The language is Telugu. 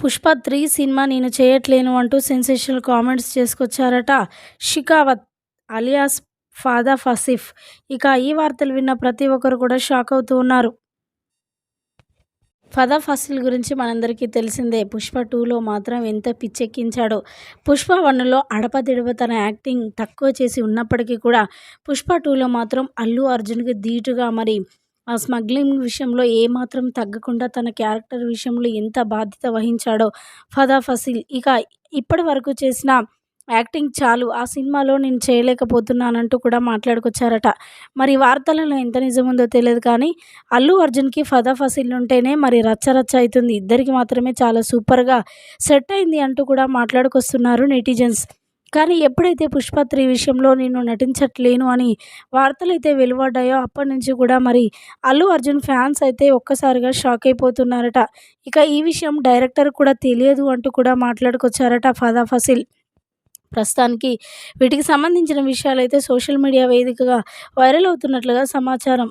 పుష్ప త్రీ సినిమా నేను చేయట్లేను అంటూ సెన్సేషనల్ కామెంట్స్ చేసుకొచ్చారట షికావత్ అలియాస్ ఫాదా ఫసిఫ్. ఇక ఈ వార్తలు విన్న ప్రతి ఒక్కరు కూడా షాక్ అవుతూ ఉన్నారు. ఫదా ఫసిల్ గురించి మనందరికీ తెలిసిందే పుష్ప టూలో మాత్రం ఎంత పిచ్చెక్కించాడో. పుష్ప వన్లో అడపదిడప తన యాక్టింగ్ తక్కువ చేసి ఉన్నప్పటికీ కూడా పుష్ప టూలో మాత్రం అల్లు అర్జున్కి ధీటుగా మరి ఆ స్మగ్లింగ్ విషయంలో ఏమాత్రం తగ్గకుండా తన క్యారెక్టర్ విషయంలో ఎంత బాధ్యత వహించాడో ఫదా ఫసిల్. ఇక ఇప్పటి వరకు చేసిన యాక్టింగ్ చాలు. ఆ సినిమాలో నేను చేయలేకపోతున్నానంటూ కూడా మాట్లాడుకొచ్చారట. మరి వార్తలలో ఎంత నిజం ఉందో తెలియదు కానీ అల్లు అర్జున్కి ఫదా ఫసిల్ ఉంటేనే మరి రచ్చ రచ్చ అవుతుంది. ఇద్దరికి మాత్రమే చాలా సూపర్గా సెట్ అయింది అంటూ కూడా మాట్లాడుకొస్తున్నారు నెటిజన్స్. కానీ ఎప్పుడైతే పుష్ప త్రీ విషయంలో నేను నటించట్లేను అని వార్తలు అయితే వెలువడ్డాయో అప్పటి నుంచి కూడా మరి అల్లు అర్జున్ ఫ్యాన్స్ అయితే ఒక్కసారిగా షాక్ అయిపోతున్నారట. ఇక ఈ విషయం డైరెక్టర్ కూడా తెలియదు అంటూ కూడా మాట్లాడుకొచ్చారట ఫదా ఫసిల్. ప్రస్తుతానికి వీటికి సంబంధించిన విషయాలు అయితే సోషల్ మీడియా వేదికగా వైరల్ అవుతున్నట్లుగా సమాచారం.